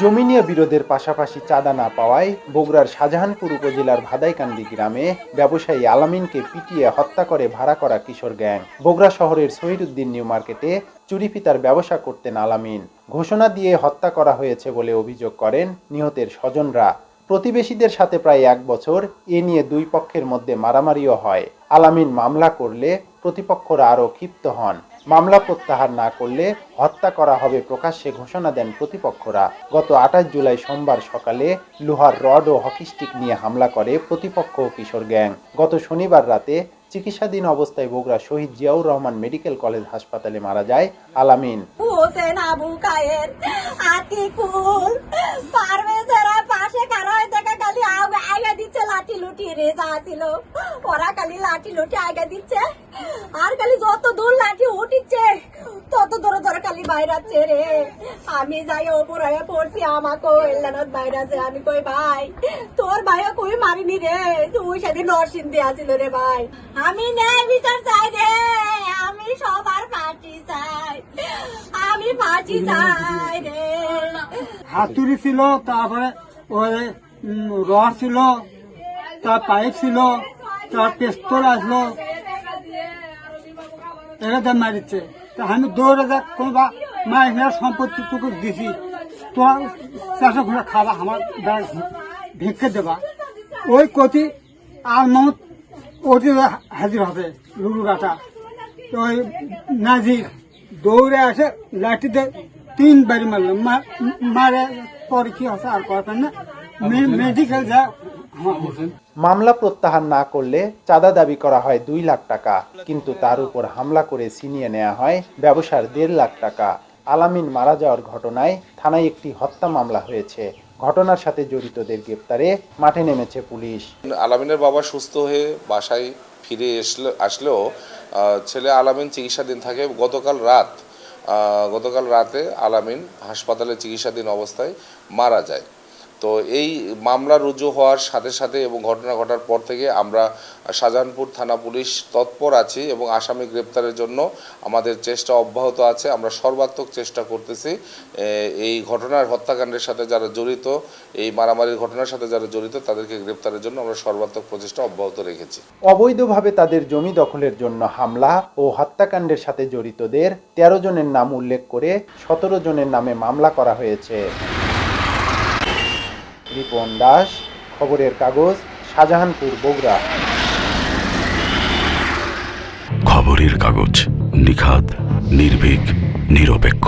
জমি নিয়ে বিরোধের পাশাপাশি চাঁদা না পাওয়ায় বগুড়ার শাহজাহানপুর উপজেলার ভাদাইকান্দি গ্রামে ব্যবসায়ী আলামিনকে পিটিয়ে হত্যা করে ভাড়া করা কিশোর গ্যাং। বগুড়া শহরের শহীদুদ্দিন নিউ মার্কেটে চুরি ফিতার ব্যবসা করতেন আলামিন। ঘোষণা দিয়ে হত্যা করা হয়েছে বলে অভিযোগ করেন নিহতের স্বজনরা। প্রতিবেশীদের সাথে প্রায় এক বছর এ নিয়ে দুই পক্ষের মধ্যে মারামারিও হয়। আলামিন মামলা করলে প্রতিপক্ষরা আরও ক্ষিপ্ত হন। মামলা প্রত্যাহার না করলে হত্যা করা হবে প্রকাশ্যে ঘোষণা দেন প্রতিপক্ষরা। গত আঠাশ জুলাই সোমবার সকালে লোহার রড ও হকিস্টিক নিয়ে হামলা করে প্রতিপক্ষ কিশোর গ্যাং। গত শনিবার রাতে চিকিৎসাধীন অবস্থায় বগুড়া শহীদ জিয়াউর রহমান মেডিকেল কলেজ হাসপাতালে মারা যায় আলামিন। লাঠি লুটি আগে দিচ্ছে। আর খালি যত দূর তত দূরে ধরে খালি বাইরাচ্ছে রে। আমি যাই ওপর হয়ে পড়ছি আমাকে, এল্লানত বাইরাছে আমি কই, ভাই, তোর ভাইও কই মারিনি রে? তুই সেদিন নরসিং দিয়া ছিল রে ভাই। আমি ন্যায় বিচার চাই রে। আমি সবার পার্টি চাই। আমি পার্টি চাই রে। হাতুড়ি ছিল, তারপরে ওই রড ছিল, তার পাইপ ছিল, তার পেস্তল আসলো। এটা দিয়ে মারিচ্ছে। আমি দৌড়ে যাক কোনো বা মায়ের মেয়ের সম্পত্তি টুকু দিছি। তোমার চাষে ঘুরে খাবা আমার ব্যাগ ভিক্ষে দেবা। ওই কতি আর মত ওটি হাজির হবে লুলু গাটা ওই নাজির দৌড়ে আসে লাঠিতে তিন বাড়ি মারলো। মারে পরে কি হচ্ছে আর কথা না। মে- মেডিকেল যা মামলা প্রত্যাহার না করলে চাঁদা দাবি করা হয় দুই লাখ টাকা, কিন্তু তার উপর হামলা করে ছিনিয়ে নেওয়া হয় ব্যবসার দেড় লাখ টাকা। আলামিন মারা যাওয়ার ঘটনায় থানায় একটি হত্যা মামলা হয়েছে। ঘটনার সাথে জড়িতদের গ্রেপ্তারে মাঠে নেমেছে পুলিশ। আলামিনের বাবা সুস্থ হয়ে বাসায় ফিরে এসলে আসলেও ছেলে আলামিন চিকিৎসাধীন থাকে। গতকাল রাত গতকাল রাতে আলামিন হাসপাতালে চিকিৎসাধীন অবস্থায় মারা যায়। তো এই মামলা রুজু হওয়ার সাথে সাথে এবং ঘটনা ঘটার পর থেকে আমরা শাহজাহানপুর থানা পুলিশ তৎপর আছি এবং আসামি গ্রেপ্তারের জন্য আমাদের চেষ্টা অব্যাহত আছে। আমরা সর্বাত্মক চেষ্টা করতেছি এই ঘটনার হত্যাকাণ্ডের সাথে যারা জড়িত, এই মারামারির ঘটনার সাথে যারা জড়িত, তাদেরকে গ্রেপ্তারের জন্য আমরা সর্বাত্মক প্রচেষ্টা অব্যাহত রেখেছি। অবৈধভাবে তাদের জমি দখলের জন্য হামলা ও হত্যাকাণ্ডের সাথে জড়িতদের তেরো জনের নাম উল্লেখ করে সতেরো জনের নামে মামলা করা হয়েছে। রিপন দাস খবরের কাগজ শাহজাহানপুর বগুড়া। খবরের কাগজ নিখাত নির্ভীক নিরপেক্ষ।